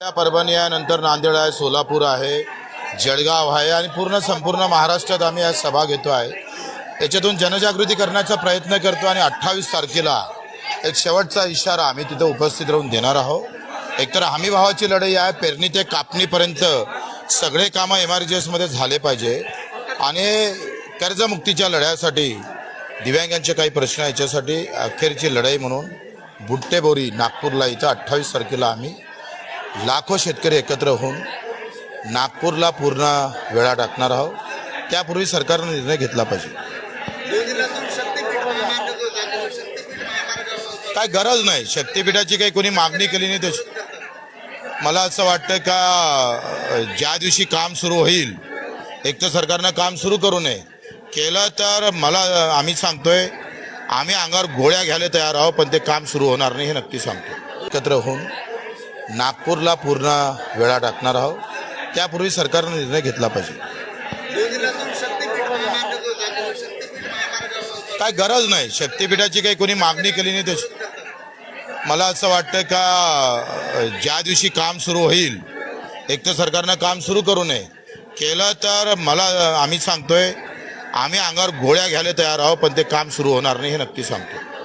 या परभणी आहे नंतर नांदेड आहे सोलापूर आहे जळगाव आहे आणि पूर्ण संपूर्ण महाराष्ट्रात आम्ही आज सभा घेतो आहे. त्याच्यातून जनजागृती करण्याचा प्रयत्न करतो आणि अठ्ठावीस तारखेला एक शेवटचा इशारा आम्ही तिथं उपस्थित राहून देणार आहोत. एकतर हमी भावाची लढाई आहे पेरणी ते कापणीपर्यंत सगळे कामं एम आर जी एसमध्ये झाले पाहिजे. आणि कर्जमुक्तीच्या लढ्यासाठी दिव्यांगांचे काही प्रश्न आहे याच्यासाठी अखेरची लढाई म्हणून बुट्टेबोरी नागपूरला इथं अठ्ठावीस तारखेला आम्ही लाखो शेतकरी एकत्र होऊन नागपूरला पूर्ण वेळा टाकणार आहोत. त्यापूर्वी सरकारनं निर्णय घेतला पाहिजे. काय गरज नाही. शक्तीपीठाची काही कोणी मागणी केली नाही त्याची. मला असं वाटतं का ज्या दिवशी काम सुरू होईल एक तर सरकारनं काम सुरू करू नये. केलं तर मला आम्ही सांगतोय आम्ही अंगावर गोळ्या घ्यायला तयार आहोत पण ते काम सुरू होणार नाही हे नक्की सांगतो एकत्र होऊन नागपूरला पूर्ण वेळा टाकणार आहोत. त्यापूर्वी सरकारनं निर्णय घेतला पाहिजे. काय गरज नाही. शक्तीपीठाची काही कोणी मागणी केली नाही त्याची. मला असं वाटतं का ज्या दिवशी काम सुरू होईल एक तर सरकारनं काम सुरू करू नये. केलं तर मला आम्ही सांगतोय आम्ही अंगावर गोळ्या घ्यायला तयार आहोत पण ते काम सुरू होणार नाही हे नक्की सांगतो